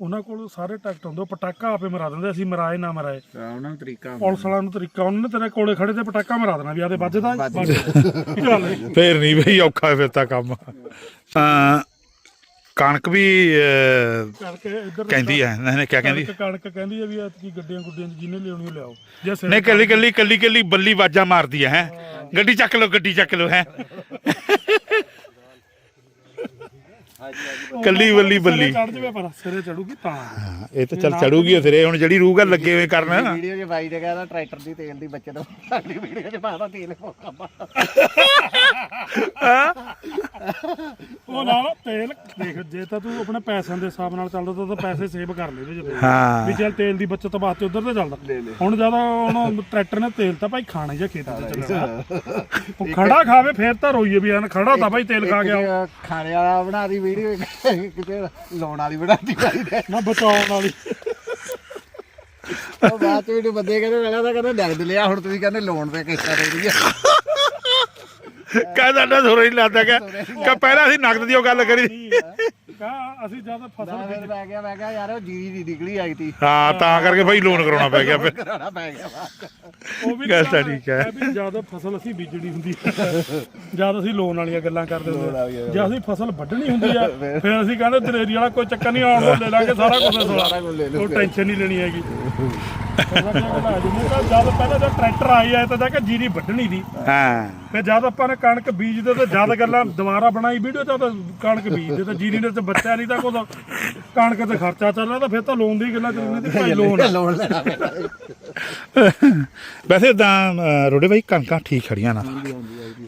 ਉਹਨਾਂ ਕੋਲ ਸਾਰੇ ਟਰੈਕਟ ਹੁੰਦੇ ਉਹ ਪਟਾਕਾ ਆਪੇ ਮਰਾ ਦਿੰਦੇ ਅਸੀਂ ਮਰਾਏ ਨਾ ਮਰਾਏ। ਉਹਨਾਂ ਨੂੰ ਤਰੀਕਾ ਪੁਲਿਸ ਵਾਲਿਆਂ ਨੂੰ ਤਰੀਕਾ ਉਹਨਾਂ ਨੇ ਤੇਰੇ ਕੋਲੇ ਖੜੇ ਤੇ ਪਟਾਕਾ ਮਰਾ ਦੇਣਾ ਵੀ ਆਦੇ ਵੱਜਦਾ ਵੱਜ ਚੱਲ ਫੇਰ ਨਹੀਂ ਬਈ ਔਖਾ ਫਿਰ ਤਾਂ ਕੰਮ। ਹਾਂ। ਕਣਕ ਵੀ ਅਹ, ਕਰਕੇ ਇੱਧਰ ਕਹਿੰਦੀ ਹੈ। ਨਹੀਂ ਨਹੀਂ ਕਿਆ ਕਹਿੰਦੀ? ਕਣਕ ਕਣਕ ਕਹਿੰਦੀ ਹੈ ਵੀ ਐਤਕੀ ਗੱਡੀਆਂ ਗੁੱਡੀਆਂ 'ਚ ਜਿਹਨੇ ਲਿਆਉਣੀ ਉਹ ਲਿਆਓ। ਜੇ ਸਿਰ ਨਹੀਂ ਕੱਲੀ ਕੱਲੀ ਕੱਲੀ ਕੱਲੀ ਬੱਲੀ ਵਾਜਾਂ ਮਾਰਦੀ ਹੈ ਹੈਂ? ਗੱਡੀ ਚੱਕ ਲਓ ਗੱਡੀ ਚੱਕ ਲਓ ਹੈ। ਕੱਲੀ ਬੱਲੀ ਬੱਲੀ। ਚੜ ਜਵੇ ਪਰ ਸਿਰੇ ਚੜੂਗੀ ਤਾਂ। ਹਾਂ, ਇਹ ਤਾਂ ਚੱਲ ਚੜੂਗੀ ਸਿਰੇ। ਹੁਣ ਜਿਹੜੀ ਰੂਹ ਗੱਲ ਲੱਗੇ ਹੋਏ ਕਰਨ। ਵੀਡੀਓ 'ਚ ਬਾਈ ਨੇ ਕਹਿੰਦਾ ਟਰੈਕਟਰ ਦੀ ਤੇਲ ਦੀ ਬੱਚਤ ਅਗਲੀ ਵੀਡੀਓ 'ਚ ਪਾਦਾ ਤੇਲ ਤੇਲ ਦੇਖ ਜੇ ਤਾਂ ਤੂੰ ਆਪਣੇ ਪੈਸਿਆਂ ਦੇ ਹਿਸਾਬ ਨਾਲ ਚੱਲਦਾ ਤਾਂ ਤਾਂ ਪੈਸੇ ਸੇਵ ਕਰ ਲੈ ਵਿੱਚ ਹਾਂ। ਵੀ ਚੱਲ ਤੇਲ ਦੀ ਬਚਤ ਵਾਸਤੇ ਉਧਰ ਤੇ ਚੱਲਦਾ। ਹੁਣ ਜ਼ਿਆਦਾ ਹੁਣ ਟਰੈਕਟਰ ਨੇ ਤੇਲ ਤਾਂ ਭਾਈ ਖਾਣਾ ਜਾਂ ਖੇਤਾਂ 'ਚ ਚੱਲਣਾ। ਉਹ ਖੜਾ ਖਾਵੇ ਫੇਰ ਤਾਂ ਰੋਈਏ ਵੀ ਐਨ ਖੜਾ ਤਾਂ ਭਾਈ ਤੇਲ ਖਾ ਗਿਆ ਖਾਣੇ ਵਾਲਾ ਬਣਾ ਦੀ ਵੀਡੀਓ ਕਿਤੇ ਲਾਉਣ ਵਾਲੀ ਬਣਾਤੀ ਬਾਈ ਨੇ। ਨਾ ਬਚਾਉਣ ਵਾਲੀ। ਉਹ ਬਾਅਦ ਚ ਵੀਡੀਓ ਬੰਦੇ ਕਹਿੰਦੇ ਪਹਿਲਾਂ ਤਾਂ ਕਹਿੰਦੇ ਨਗਦ ਲਿਆ ਹੁਣ ਤੁਸੀਂ ਕਹਿੰਦੇ ਲੋਨ ਤੇ ਕਿਸ਼ਤਾਂ ਦੇ ਰਹੀ ਆ ਕਹਿੰਦਾ ਨਾ ਸੁਰ ਹੀ ਲੱਗਦਾ ਕਿ ਕਿ ਪਹਿਲਾਂ ਅਸੀਂ ਨਗਦ ਦੀ ਉਹ ਗੱਲ ਕਰੀ। ਕਾ ਅਸੀਂ ਜਦ ਫਸਲ ਫਿਰ ਮੈਂ ਕਿਹਾ ਮੈਂ ਕਿਹਾ ਯਾਰ ਉਹ ਜੀਰੀ ਦੀ ਨਿਕਲੀ ਆਈ ਤੀ। ਹਾਂ ਤਾਂ ਕਰਕੇ ਭਾਈ ਲੋਨ ਕਰਾਉਣਾ ਪੈ ਗਿਆ ਫਿਰ। ਕਰਾਉਣਾ ਪੈ ਗਿਆ। ਉਹ ਵੀ ਗੱਲ ਤਾਂ ਠੀਕ ਹੈ। ਵੀ ਜਦ ਫਸਲ ਅਸੀਂ ਬੀਜਣੀ ਹੁੰਦੀ ਜਦ ਅਸੀਂ ਲੋਨ ਵਾਲੀਆਂ ਗੱਲਾਂ ਕਰਦੇ ਹੁੰਦੇ ਜੇ ਅਸੀਂ ਫਸਲ ਵੱਢਣੀ ਹੁੰਦੀ ਆ ਫਿਰ ਅਸੀਂ ਕਹਿੰਦੇ ਦਰੇਰੀ ਵਾਲਾ ਕੋਈ ਚੱਕਰ ਨਹੀਂ ਆਉਣ ਨੂੰ ਲੈ ਲਾਂਗੇ ਸਾਰਾ ਕੁਝ ਸਾਰਾ ਕੁਝ ਲੈ ਲਓ। ਉਹ ਟੈਨਸ਼ਨ ਨਹੀਂ ਲੈਣੀ ਹੈਗੀ। ਆ ਤਾਂ ਜਦ ਪਹਿਲਾਂ ਜਦ ਟਰੈਕਟਰ ਆਈ ਆਇਆ ਤਾਂ ਜਾ ਕੇ ਜੀਰੀ ਵੱਢਣੀ ਦੀ ਹਾਂ ਫਿਰ ਜਦ ਆਪਾਂ ਨੇ ਕਣਕ ਬੀਜਦੇ ਤੇ ਜਦ ਗੱਲਾਂ ਦੁਬਾਰਾ ਬਣਾਈ ਵੀਡੀਓ ਚ ਤਾਂ ਕਣਕ ਬੀਜਦੇ ਤੇ ਜੀਰੀ ਨੇ ਤੇ ਬੱਚਾ ਨਹੀਂ ਤਾਂ ਕੋਈ ਕਣਕ ਤੇ ਖਰਚਾ ਚੱਲਣਾ ਤਾਂ ਫਿਰ ਤਾਂ ਲੋਨ ਦੀ ਗੱਲਾਂ ਚੱਲਣੀ ਤੇ ਭਾਈ ਲੋਨ ਲੋਨ ਲੈਣਾ ਵੈਸੇ ਤਾਂ ਰੋੜੇ ਭਾਈ ਕਣਕਾਂ ਠੀਕ ਖੜੀਆਂ ਨਾ।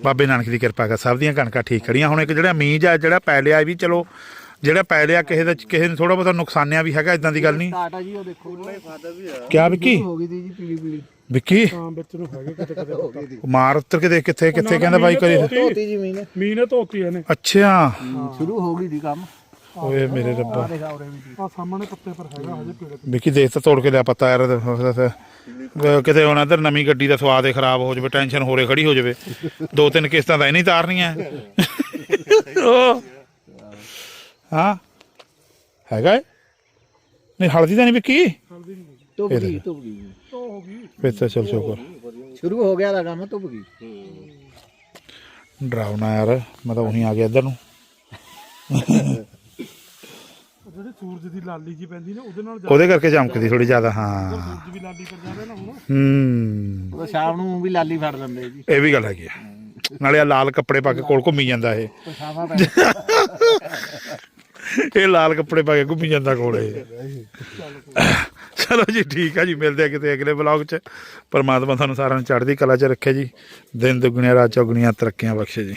ਬਾਬੇ ਨਾਨਕ ਦੀ ਕਿਰਪਾ ਕਰ ਸਭ ਦੀਆਂ ਕਣਕਾਂ ਠੀਕ ਖੜੀਆਂ। ਹੁਣ ਇੱਕ ਜਿਹੜਾ ਮੀਂਹ ਆ ਜਿਹੜਾ ਪੈ ਲਿਆ ਵੀ ਚਲੋ ਜਿਹੜਾ ਪੈ ਲਿਆ ਕਿਸੇ ਦਾ ਕਿਸੇ ਨੇ ਥੋੜਾ ਬਹੁਤਾ ਨੁਕਸਾਨਿਆ ਵੀ ਹੈਗਾ ਇਦਾਂ ਦੀ ਗੱਲ ਨਹੀਂ। ਟਾਟਾ ਜੀ ਉਹ ਦੇਖੋ। ਫਾਦਰ ਵੀ ਆ ਕਿਆ ਵਿੱਕੀ? ਹੋ ਗਈ ਦੀ ਜੀ ਪੀਲੀ ਪੀਲੀ। ਵਿੱਕੀ? ਹਾਂ ਵਿੱਚ ਨੂੰ ਹੈਗੇ ਕਿਤੇ ਕਿਤੇ ਮਾਰ ਉੱਤਰ ਕੇ ਦੇਖ ਕਿੱਥੇ ਕਿੱਥੇ ਕਹਿੰਦਾ ਬਾਈ ਕਰੀ। ਧੋਤੀ ਜ਼ਮੀਨ ਧੋਤੀ ਇਹਨੇ। ਅੱਛਾ। ਸ਼ੁਰੂ ਹੋ ਗਈ ਦੀ ਕੰਮ। ਓਏ ਮੇਰੇ ਰੱਬਾ। ਦੇਖਾ ਉਰੇ ਵੀ ਜੀ ਆ ਸਾਹਮਣੇ ਪੱਤੇ ਪਰ ਹੈਗਾ ਹਜੇ ਪੀੜੇ ਵਿੱਕੀ ਦੇਖ ਤਾਂ ਤੋੜ ਕੇ ਲਿਆ ਪਤਾ ਯਾਰ। ਕਿਤੇ ਹੁਣ ਇਧਰ ਨਵੀਂ ਗੱਡੀ ਦਾ ਸਵਾਦ ਹੀ ਖਰਾਬ ਹੋ ਜਾਵੇ ਟੈਨਸ਼ਨ ਹੋਰੇ ਖੜੀ ਹੋ ਜਾਵੇ। ਦੋ ਤਿੰਨ ਕਿਸ਼ਤਾਂ ਤਾਂ ਇਹ ਨਹੀਂ ਤਾਰਨੀਆਂ। ਉਹ ਹਾਂ। ਹੈਗਾ ਏ? ਨਹੀਂ ਹਲਦੀ ਤਾਂ ਨਹੀਂ ਵਿੱਕੀ? ਧੁੱਪ ਗਈ ਧੁੱਪ ਗਈ। ਧੋ ਹੋ ਗਈ। ਫਿਰ ਤਾਂ ਚਲ ਸ਼ੁਕਰ। ਸ਼ੁਰੂ ਹੋ ਗਿਆ ਦਾ ਕੰਮ ਧੁੱਪ ਗਈ। ਡਰਾਉਣਾ ਯਾਰ ਮੈਂ ਤਾਂ ਉਹੀ ਆ ਗਿਆ ਇੱਧਰ ਨੂੰ। ਉਹ ਜਿਹੜੀ ਸੂਰਜ ਦੀ ਲਾਲੀ ਜੀ ਪੈਂਦੀ ਨੇ ਉਹਦੇ ਨਾਲ ਉਹਦੇ ਕਰਕੇ ਚਮਕਦੀ ਥੋੜੀ ਜ਼ਿਆਦਾ ਹਾਂ। ਸੂਰਜ ਵੀ ਲਾਲੀ ਪਰ ਜਾਵੇ ਨਾ ਹੁਣ। ਹੂੰ। ਉਹ ਸ਼ਾਮ ਨੂੰ ਵੀ ਲਾਲੀ ਫੜ ਲੈਂਦੇ ਜੀ। ਇਹ ਵੀ ਗੱਲ ਹੈਗੀ ਆ। ਨਾਲੇ ਆ ਲਾਲ ਕੱਪੜੇ ਪਾ ਕੇ ਕੋਲ ਘੁੰਮੀ ਜਾਂਦਾ ਇਹ। ਪਛਾਵਾ ਪੈ ਇਹ ਲਾਲ ਕੱਪੜੇ ਪਾ ਕੇ ਘੁੰਮੀ ਜਾਂਦਾ ਕੋਲੇ। ਚਲੋ ਜੀ ਠੀਕ ਆ ਜੀ ਮਿਲਦੇ ਆ ਕਿਤੇ ਅਗਲੇ ਵਲੌਗ 'ਚ। ਪਰਮਾਤਮਾ ਤੁਹਾਨੂੰ ਸਾਰਿਆਂ ਨੂੰ ਚੜ੍ਹਦੀ ਕਲਾ 'ਚ ਰੱਖੇ ਜੀ। ਦਿਨ ਦੁੱਗਣੀਆਂ ਰਾਤ ਚੌਗਣੀਆਂ ਤਰੱਕੀਆਂ ਬਖਸ਼ੇ ਜੀ।